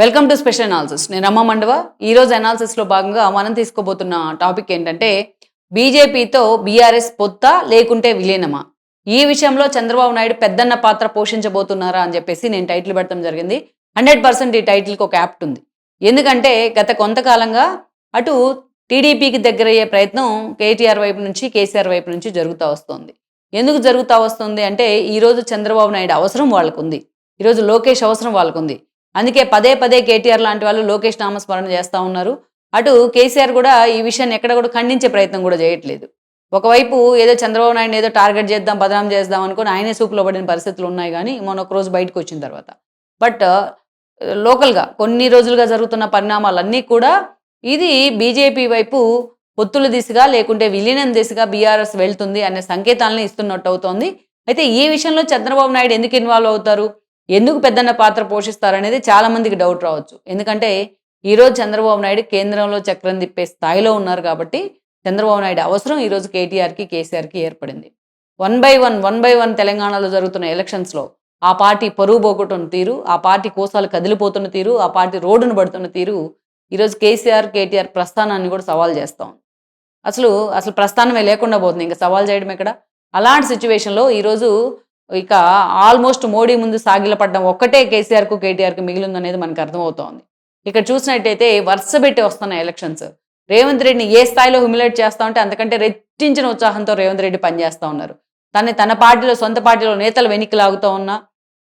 Welcome to special analysis నేను అమ్మ మండవ. ఈరోజు అనాలిసిస్లో భాగంగా మనం తీసుకోబోతున్న టాపిక్ ఏంటంటే బీజేపీతో బీఆర్ఎస్ పొత్త లేకుంటే విలీనమా? ఈ విషయంలో చంద్రబాబు నాయుడు పెద్దన్న పాత్ర పోషించబోతున్నారా అని చెప్పేసి నేను టైటిల్ పెడతాం జరిగింది. హండ్రెడ్ పర్సెంట్ ఈ టైటిల్కి ఒక యాప్ట్ ఉంది. ఎందుకంటే గత కొంతకాలంగా అటు టీడీపీకి దగ్గరయ్యే ప్రయత్నం కేటీఆర్ వైపు నుంచి కేసీఆర్ వైపు నుంచి జరుగుతూ వస్తుంది. ఎందుకు జరుగుతూ వస్తుంది అంటే ఈరోజు చంద్రబాబు నాయుడు అవసరం వాళ్ళకు ఉంది ఈరోజు లోకేష్ అవసరం వాళ్ళకుంది. అందుకే పదే పదే కేటీఆర్ లాంటి వాళ్ళు లోకేష్ నామస్మరణ చేస్తూ ఉన్నారు. అటు కేసీఆర్ కూడా ఈ విషయాన్ని ఎక్కడ కూడా ఖండించే ప్రయత్నం కూడా చేయట్లేదు. ఒకవైపు ఏదో చంద్రబాబు నాయుడు ఏదో టార్గెట్ చేద్దాం బదనాం చేద్దాం అనుకుని ఆయనే సూపులో పడిన పరిస్థితులు ఉన్నాయి కానీ మొన్న ఒక రోజు బయటకు వచ్చిన తర్వాత. బట్ లోకల్గా కొన్ని రోజులుగా జరుగుతున్న పరిణామాలన్నీ కూడా ఇది బీజేపీ వైపు పొత్తుల దిశగా లేకుంటే విలీనం దిశగా బీఆర్ఎస్ వెళ్తుంది అనే సంకేతాలను ఇస్తున్నట్టు అవుతోంది. అయితే ఈ విషయంలో చంద్రబాబు నాయుడు ఎందుకు ఇన్వాల్వ్ అవుతారు? ఎందుకు పెద్దన్న పాత్ర పోషిస్తారు అనేది చాలా మందికి డౌట్ రావచ్చు. ఎందుకంటే ఈరోజు చంద్రబాబు నాయుడు కేంద్రంలో చక్రం తిప్పే స్థాయిలో ఉన్నారు కాబట్టి చంద్రబాబు నాయుడు అవసరం ఈరోజు కేటీఆర్కి కేసీఆర్కి ఏర్పడింది. One by one one by one తెలంగాణలో జరుగుతున్న ఎలక్షన్స్లో ఆ పార్టీ పరువు పోగొట్టున్న తీరు ఆ పార్టీ కోసాలు కదిలిపోతున్న తీరు ఆ పార్టీ రోడ్డును పడుతున్న తీరు ఈరోజు కేసీఆర్ కేటీఆర్ ప్రస్థానాన్ని కూడా సవాల్ చేస్తాం అసలు అసలు ప్రస్థానమే లేకుండా పోతుంది. ఇంకా సవాల్ చేయడం ఎక్కడ? అలాంటి సిచ్యువేషన్లో ఈరోజు ఇక ఆల్మోస్ట్ మోడీ ముందు సాగిలపడడం ఒక్కటే కేసీఆర్కు కేటీఆర్కు మిగిలిందనేది మనకు అర్థమవుతోంది. ఇక్కడ చూసినట్టయితే వరుస పెట్టి వస్తున్న ఎలక్షన్స్ రేవంత్ రెడ్డిని ఏ స్థాయిలో హ్యూమిలేట్ చేస్తా ఉంటే అంతకంటే రెట్టించిన ఉత్సాహంతో రేవంత్ రెడ్డి పనిచేస్తూ ఉన్నారు. తనని తన పార్టీలో సొంత పార్టీలో నేతలు వెనక్కి లాగుతూ ఉన్నా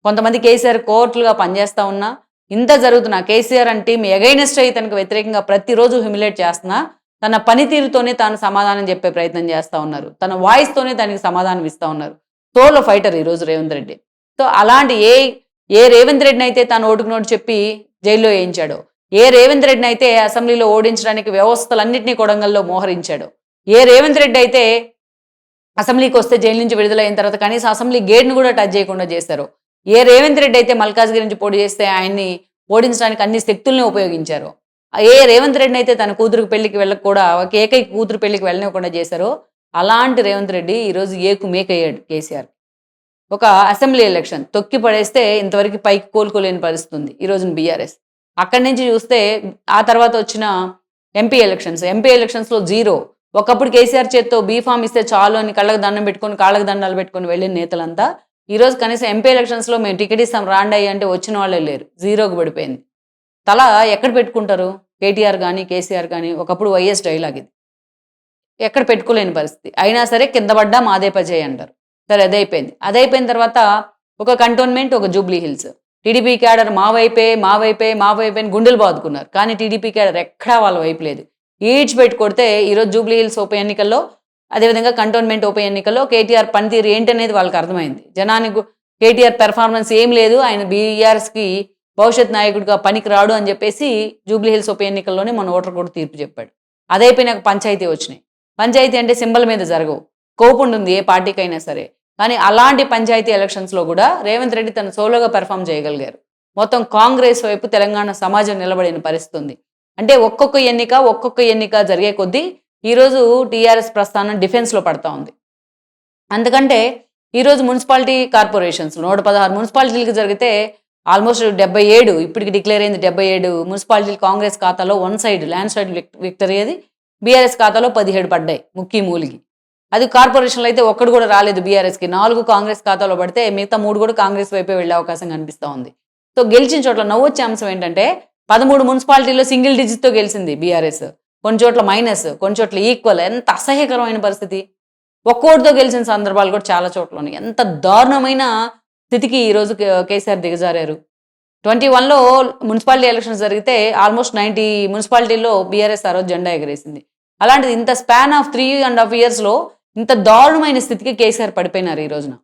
కొంతమంది కేసీఆర్ కోర్టులుగా పనిచేస్తూ ఉన్నా ఇంత జరుగుతున్న కేసీఆర్ అంటే టీం ఎగైనెస్ట్ అయ్యి తనకు వ్యతిరేకంగా ప్రతిరోజు హ్యూమిలేట్ చేస్తున్నా తన పనితీరుతోనే తాను సమాధానం చెప్పే ప్రయత్నం చేస్తూ ఉన్నారు. తన వాయిస్తోనే దానికి సమాధానం ఇస్తూ ఉన్నారు. సోలో ఫైటర్ ఈరోజు రేవంత్ రెడ్డి. సో అలాంటి ఏ ఏ రేవంత్ రెడ్డిని అయితే తాను ఓటుకు నోటు చెప్పి జైల్లో వేయించాడో ఏ రేవంత్ రెడ్డిని అయితే అసెంబ్లీలో ఓడించడానికి వ్యవస్థలన్నింటినీ కొడంగల్లో మోహరించాడు ఏ రేవంత్ రెడ్డి అయితే అసెంబ్లీకి వస్తే జైలు నుంచి విడుదలైన తర్వాత కనీసం అసెంబ్లీ గేట్ను కూడా టచ్ చేయకుండా చేశారు ఏ రేవంత్ రెడ్డి అయితే మల్కాజ్గిరి నుంచి పోటీ చేస్తే ఆయన్ని ఓడించడానికి అన్ని శక్తుల్ని ఉపయోగించారు ఏ రేవంత్ రెడ్డిని అయితే తన కూతురు పెళ్ళికి వెళ్ళక కూడా ఒక ఏకైక కూతురు పెళ్ళికి వెళ్ళనివ్వకుండా చేశారో అలాంటి రేవంత్ రెడ్డి ఈరోజు ఏకు మేకయ్యాడు కేసీఆర్. ఒక అసెంబ్లీ ఎలక్షన్ తొక్కి పడేస్తే ఇంతవరకు పైకి కోలుకోలేని పరిస్థితి ఉంది ఈ రోజున బీఆర్ఎస్. అక్కడి నుంచి చూస్తే ఆ తర్వాత వచ్చిన ఎంపీ ఎలక్షన్స్ ఎంపీ ఎలక్షన్స్లో జీరో. ఒకప్పుడు కేసీఆర్ చేత్తో బీఫామ్ ఇస్తే చాలు అని కళ్ళకు దండం పెట్టుకొని కాళ్ళకు దండాలు పెట్టుకొని వెళ్ళిన నేతలంతా ఈరోజు కనీసం ఎంపీ ఎలక్షన్స్లో మేము టికెట్ ఇస్తాం రాండి అయ్యి అంటే వచ్చిన వాళ్ళే లేరు. జీరోకి పడిపోయింది. తల ఎక్కడ పెట్టుకుంటారు? కేటీఆర్ కానీ కేసీఆర్ కానీ ఒకప్పుడు వైఎస్ డైలాగ్ ఇది. ఎక్కడ పెట్టుకోలేని పరిస్థితి. అయినా సరే కింద పడ్డా మాదే పజేయి అంటారు. సరే అదైపోయింది. అదైపోయిన తర్వాత ఒక కంటోన్మెంట్ ఒక జూబ్లీ హిల్స్. టీడీపీ క్యాడర్ మా వైపే మా వైపే మా వైపే అని గుండెలు బాదుకున్నారు. కానీ టీడీపీ క్యాడర్ ఎక్కడా వాళ్ళ వైపు లేదు. ఈడ్చి పెట్టి కొడితే ఈరోజు జూబ్లీ హిల్స్ ఉప ఎన్నికల్లో అదేవిధంగా కంటోన్మెంట్ ఉప ఎన్నికల్లో కేటీఆర్ పనితీరు ఏంటనేది వాళ్ళకి అర్థమైంది. జనానికి కేటీఆర్ పెర్ఫార్మెన్స్ ఏం లేదు. ఆయన బీఆర్ఎస్కి భవిష్యత్ నాయకుడిగా పనికి రాడు అని చెప్పేసి జూబ్లీ హిల్స్ ఉప ఎన్నికల్లోనే మన ఓటర్ కూడా తీర్పు చెప్పాడు. అదైపోయినాక పంచాయతీ వచ్చినాయి. పంచాయతీ అంటే సింబల్ మీద జరగవు. కోపం ఉంది ఏ పార్టీకైనా సరే. కానీ అలాంటి పంచాయతీ ఎలక్షన్స్లో కూడా రేవంత్ రెడ్డి తన సోలోగా పెర్ఫామ్ చేయగలిగారు. మొత్తం కాంగ్రెస్ వైపు తెలంగాణ సమాజం నిలబడిన పరిస్థితి ఉంది. అంటే ఒక్కొక్క ఎన్నిక ఒక్కొక్క ఎన్నిక జరిగే కొద్దీ ఈరోజు టీఆర్ఎస్ ప్రస్థానం డిఫెన్స్లో పడతా ఉంది. అందుకంటే ఈరోజు మున్సిపాలిటీ కార్పొరేషన్స్ నూట పదహారు మున్సిపాలిటీలకు జరిగితే ఆల్మోస్ట్ డెబ్బై ఏడు ఇప్పటికి డిక్లేర్ అయింది డెబ్బై ఏడు మున్సిపాలిటీలు కాంగ్రెస్ ఖాతాలో one side land side victory అది. బీఆర్ఎస్ ఖాతాలో పదిహేడు పడ్డాయి ముక్కి మూలిగి. అది కార్పొరేషన్లో అయితే ఒక్కడు కూడా రాలేదు బీఆర్ఎస్కి. నాలుగు కాంగ్రెస్ ఖాతాలో పడితే మిగతా మూడు కూడా కాంగ్రెస్ వైపే వెళ్ళే అవకాశం కనిపిస్తూ ఉంది. సో గెలిచిన చోట్ల నవ్వొచ్చే అంశం ఏంటంటే పదమూడు మున్సిపాలిటీలో సింగిల్ డిజిట్తో గెలిచింది బీఆర్ఎస్. కొన్ని చోట్ల మైనస్ కొన్ని చోట్ల ఈక్వల్. ఎంత అసహ్యకరమైన పరిస్థితి. ఒక్కోటితో గెలిచిన సందర్భాలు కూడా చాలా చోట్ల ఉన్నాయి. ఎంత దారుణమైన స్థితికి ఈరోజు కేసీఆర్ దిగజారారు. ట్వంటీ వన్లో మున్సిపాలిటీ ఎలక్షన్స్ జరిగితే ఆల్మోస్ట్ నైంటీ మున్సిపాలిటీల్లో బీఆర్ఎస్ ఆ రోజు జెండా ఎగరేసింది. అలాంటిది ఇంత span of three and half ఇయర్స్లో ఇంత దారుణమైన స్థితికి కేసీఆర్ పడిపోయినారు ఈ రోజున.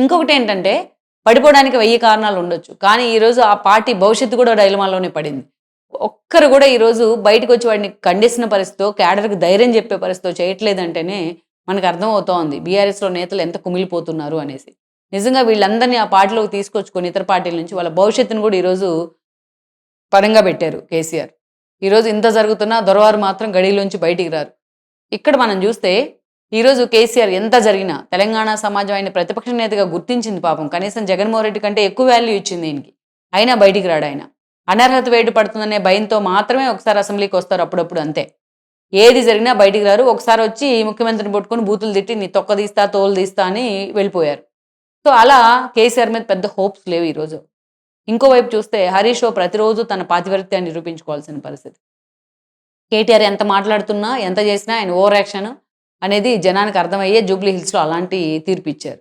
ఇంకొకటి ఏంటంటే పడిపోవడానికి వెయ్యి కారణాలు ఉండొచ్చు. కానీ ఈరోజు ఆ పార్టీ భవిష్యత్తు కూడా డైలమాలోనే పడింది. ఒక్కరు కూడా ఈరోజు బయటకు వచ్చి వాడిని ఖండిస్తున్న పరిస్థితితో క్యాడర్కి ధైర్యం చెప్పే పరిస్థితితో చేయట్లేదంటేనే మనకు అర్థమవుతోంది బీఆర్ఎస్లో నేతలు ఎంత కుమిలిపోతున్నారు అనేసి. నిజంగా వీళ్ళందరినీ ఆ పార్టీలోకి తీసుకొచ్చుకొని ఇతర పార్టీల నుంచి వాళ్ళ భవిష్యత్తును కూడా ఈరోజు పరంగా పెట్టారు కేసీఆర్. ఈరోజు ఇంత జరుగుతున్నా దొరవారు మాత్రం గడిలోంచి బయటికి రారు. ఇక్కడ మనం చూస్తే ఈరోజు కేసీఆర్ ఎంత జరిగినా తెలంగాణ సమాజం ఆయన ప్రతిపక్ష నేతగా గుర్తించింది పాపం. కనీసం జగన్మోహన్ రెడ్డి కంటే ఎక్కువ వాల్యూ ఇచ్చింది ఈయనకి. అయినా బయటికి రాడు ఆయన. అనర్హత వేటు పడుతుందనే భయంతో మాత్రమే ఒకసారి అసెంబ్లీకి వస్తారు అప్పుడప్పుడు అంతే. ఏది జరిగినా బయటికి రారు. ఒకసారి వచ్చి ముఖ్యమంత్రిని పట్టుకొని బూతులు తిట్టి నీ తొక్క తీస్తా తోలు తీస్తా అని వెళ్ళిపోయారు. సో అలా కేసీఆర్ మీద పెద్ద హోప్స్ లేవు ఈరోజు ఇంకోవైపు చూస్తే హరీష్ ఓ ప్రతిరోజు తన పాతివర్త్యాన్ని నిరూపించుకోవాల్సిన పరిస్థితి. కేటీఆర్ ఎంత మాట్లాడుతున్నా ఎంత చేసినా ఆయన ఓవర్ యాక్షన్ అనేది జనానికి అర్థమయ్యే జూబ్లీ హిల్స్లో అలాంటి తీర్పు ఇచ్చారు.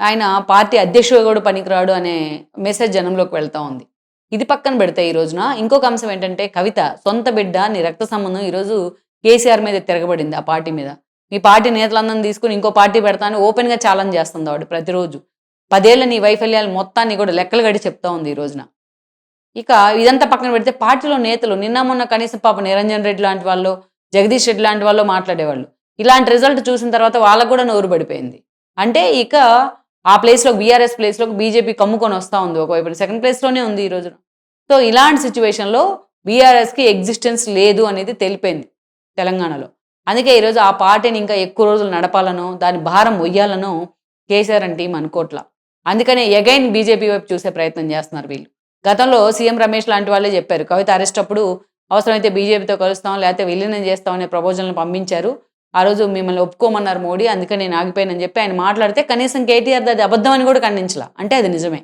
ఆయన పార్టీ అధ్యక్షుడు కూడా పనికిరాడు అనే మెసేజ్ జనంలోకి వెళ్తా ఉంది. ఇది పక్కన పెడితే ఈ రోజున ఇంకొక అంశం ఏంటంటే కవిత సొంత బిడ్డ నీ రక్త సంబంధం ఈరోజు కేసీఆర్ మీద తిరగబడింది ఆ పార్టీ మీద. మీ పార్టీ నేతలందరిని తీసుకుని ఇంకో పార్టీ పెడతాను ఓపెన్గా ఛాలెంజ్ చేస్తుంది ఆవిడ ప్రతిరోజు. పదేళ్ళ నీ వైఫల్యాలు మొత్తాన్ని కూడా లెక్కలు గడి చెప్తా ఉంది ఈ రోజున. ఇక ఇదంతా పక్కన పెడితే పార్టీలో నేతలు నిన్న మొన్న కనీసం పాప నిరంజన్ రెడ్డి లాంటి వాళ్ళు జగదీష్ రెడ్డి లాంటి వాళ్ళు మాట్లాడేవాళ్ళు. ఇలాంటి రిజల్ట్ చూసిన తర్వాత వాళ్ళకు కూడా నోరు పడిపోయింది. అంటే ఇక ఆ ప్లేస్లో బీఆర్ఎస్ ప్లేస్లో బీజేపీ కమ్ముకొని వస్తూ ఉంది ఒకవైపు సెకండ్ ప్లేస్లోనే ఉంది ఈ రోజున. సో ఇలాంటి సిచ్యువేషన్లో బీఆర్ఎస్కి ఎగ్జిస్టెన్స్ లేదు అనేది తెలిపింది తెలంగాణలో. అందుకే ఈరోజు ఆ పార్టీని ఇంకా ఎక్కువ రోజులు నడపాలనో దాని భారం మొయ్యాలనో కేసీఆర్ అండ్ టీం అనుకోట్లా అందుకనే ఎగైన్ బీజేపీ వైపు చూసే ప్రయత్నం చేస్తున్నారు వీళ్ళు. గతంలో సీఎం రమేష్ లాంటి వాళ్ళే చెప్పారు కవిత అరెస్ట్ అప్పుడు అవసరమైతే బీజేపీతో కలుస్తాం లేకపోతే విలీనం చేస్తాం అనే ప్రపోజల్ని పంపించారు. ఆ రోజు మిమ్మల్ని ఒప్పుకోమన్నారు మోడీ అందుకని నేను ఆగిపోయానని చెప్పి ఆయన మాట్లాడితే కనీసం కేటీఆర్ అది అబద్ధం అని కూడా ఖండించలా. అంటే అది నిజమే.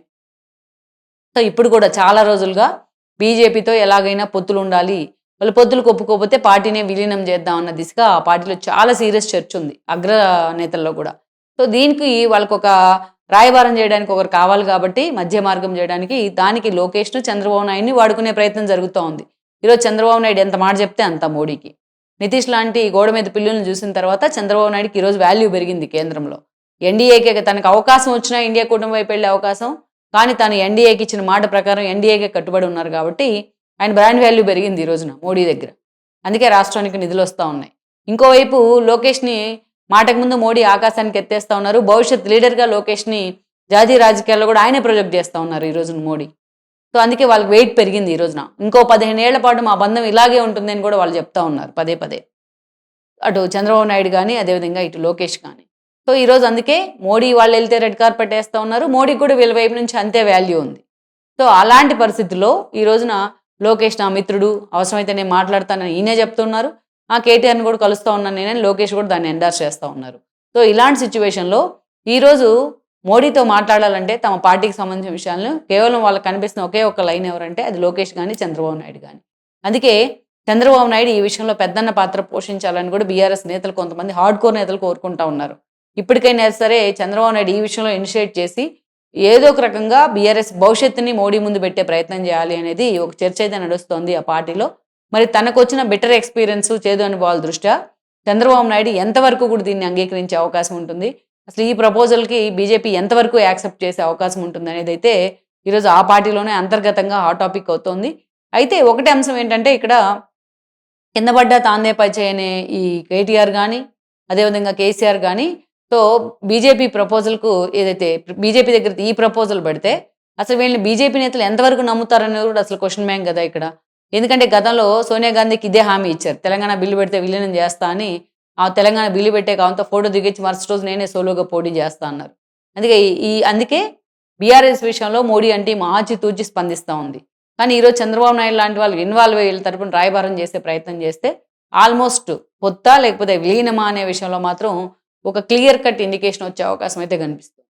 సో ఇప్పుడు కూడా చాలా రోజులుగా బీజేపీతో ఎలాగైనా పొత్తులు ఉండాలి. వాళ్ళు పొత్తులు ఒప్పుకోకపోతే పార్టీనే విలీనం చేద్దాం అన్న దిశగా ఆ పార్టీలో చాలా సీరియస్ చర్చ ఉంది అగ్ర నేతల్లో కూడా. సో దీనికి వాళ్ళకు ఒక రాయబారం చేయడానికి ఒకరు కావాలి కాబట్టి మధ్య మార్గం చేయడానికి దానికి లోకేష్ను చంద్రబాబు నాయుడిని వాడుకునే ప్రయత్నం జరుగుతూ ఉంది. ఈరోజు చంద్రబాబు నాయుడు ఎంత మాట చెప్తే అంత మోడీకి. నితీష్ లాంటి గోడ మీద పిల్లులను చూసిన తర్వాత చంద్రబాబు నాయుడుకి ఈరోజు వాల్యూ పెరిగింది కేంద్రంలో. ఎన్డీఏకే తనకు అవకాశం వచ్చినా ఇండియా కుటుంబం వైపు వెళ్ళే అవకాశం కానీ తాను ఎన్డీఏకి ఇచ్చిన మాట ప్రకారం ఎన్డీఏకే కట్టుబడి ఉన్నారు కాబట్టి ఆయన బ్రాండ్ వాల్యూ పెరిగింది ఈ రోజున మోడీ దగ్గర. అందుకే రాష్ట్రానికి నిధులు వస్తూ ఉన్నాయి. ఇంకోవైపు లోకేష్ని మాటకు ముందు మోడీ ఆకాశానికి ఎత్తేస్తా ఉన్నారు. భవిష్యత్ లీడర్గా లోకేష్ని జాతీయ రాజకీయాల్లో కూడా ఆయనే ప్రొజెక్ట్ చేస్తూ ఉన్నారు ఈ రోజున మోడీ. సో అందుకే వాళ్ళకి వెయిట్ పెరిగింది ఈ రోజున. ఇంకో పదిహేను ఏళ్ళ పాటు మా బంధం ఇలాగే ఉంటుంది అని కూడా వాళ్ళు చెప్తా ఉన్నారు పదే పదే. అటు చంద్రబాబు నాయుడు కానీ అదేవిధంగా ఇటు లోకేష్ కానీ సో ఈరోజు అందుకే మోడీ వాళ్ళు వెళ్తే రెడ్ కార్పెట్ వేస్తూ ఉన్నారు. మోడీకి కూడా వీళ్ళ వైపు నుంచి అంతే వాల్యూ ఉంది. సో అలాంటి పరిస్థితుల్లో ఈ రోజున లోకేష్ నా మిత్రుడు అవసరమైతే నేను మాట్లాడతానని ఈయనే చెప్తున్నారు. ఆ కేటీఆర్ని కూడా కలుస్తూ ఉన్నాను నేనని లోకేష్ కూడా దాన్ని ఎండార్స్ చేస్తూ ఉన్నారు. సో ఇలాంటి సిచ్యువేషన్లో ఈరోజు మోడీతో మాట్లాడాలంటే తమ పార్టీకి సంబంధించిన విషయాలను కేవలం వాళ్ళకి కనిపిస్తున్న ఒకే ఒక లైన్ ఎవరంటే అది లోకేష్ కానీ చంద్రబాబు నాయుడు కానీ అందుకే చంద్రబాబు నాయుడు ఈ విషయంలో పెద్దన్న పాత్ర పోషించాలని కూడా బీఆర్ఎస్ నేతలు కొంతమంది హార్డ్ కోర్ నేతలు కోరుకుంటా ఉన్నారు. ఇప్పటికైనా సరే చంద్రబాబు నాయుడు ఈ విషయంలో ఇనిషియేట్ చేసి ఏదో ఒక రకంగా బీఆర్ఎస్ భవిష్యత్తుని మోడీ ముందు పెట్టే ప్రయత్నం చేయాలి అనేది ఒక చర్చ అయితే నడుస్తోంది ఆ పార్టీలో. మరి తనకు వచ్చిన బెటర్ ఎక్స్పీరియన్స్ చేదు అనుభవాల దృష్ట్యా? చంద్రబాబు నాయుడు ఎంతవరకు కూడా దీన్ని అంగీకరించే అవకాశం ఉంటుంది? అసలు ఈ ప్రపోజల్కి బీజేపీ ఎంతవరకు యాక్సెప్ట్ చేసే అవకాశం ఉంటుంది అనేది అయితే ఈరోజు ఆ పార్టీలోనే అంతర్గతంగా హాట్ టాపిక్ అవుతోంది. అయితే ఒకటే అంశం ఏంటంటే ఇక్కడ కింద పడ్డ తాందే చేయనే ఈ కేటీఆర్ కానీ అదేవిధంగా కేసీఆర్ కానీ సో బీజేపీ ప్రపోజల్కు ఏదైతే బీజేపీ దగ్గర ఈ ప్రపోజల్ పెడితే అసలు వీళ్ళని బీజేపీ నేతలు ఎంతవరకు నమ్ముతారనేది కూడా అసలు క్వశ్చన్ మ్యాంగ్ కదా ఇక్కడ. ఎందుకంటే గతంలో సోనియా గాంధీకి ఇదే హామీ ఇచ్చారు. తెలంగాణ బిల్లు పెడితే విలీనం చేస్తా అని ఆ తెలంగాణ బిల్లు పెట్టే కావంతో ఫోటో దిగించి మరుసటి రోజు నేనే సోలోగా పోటీ చేస్తా అన్నారు. అందుకే ఈ- అందుకే బీఆర్ఎస్ విషయంలో మోడీ అంటే మార్చి తూచి స్పందిస్తూ ఉంది. కానీ ఈరోజు చంద్రబాబు నాయుడు లాంటి వాళ్ళు ఇన్వాల్వ్ అయ్యి తరపున రాయబారం చేసే ప్రయత్నం చేస్తే ఆల్మోస్ట్ కొత్త లేకపోతే విలీనమా అనే విషయంలో మాత్రం ఒక క్లియర్ కట్ ఇండికేషన్ వచ్చే అవకాశం అయితే కనిపిస్తుంది.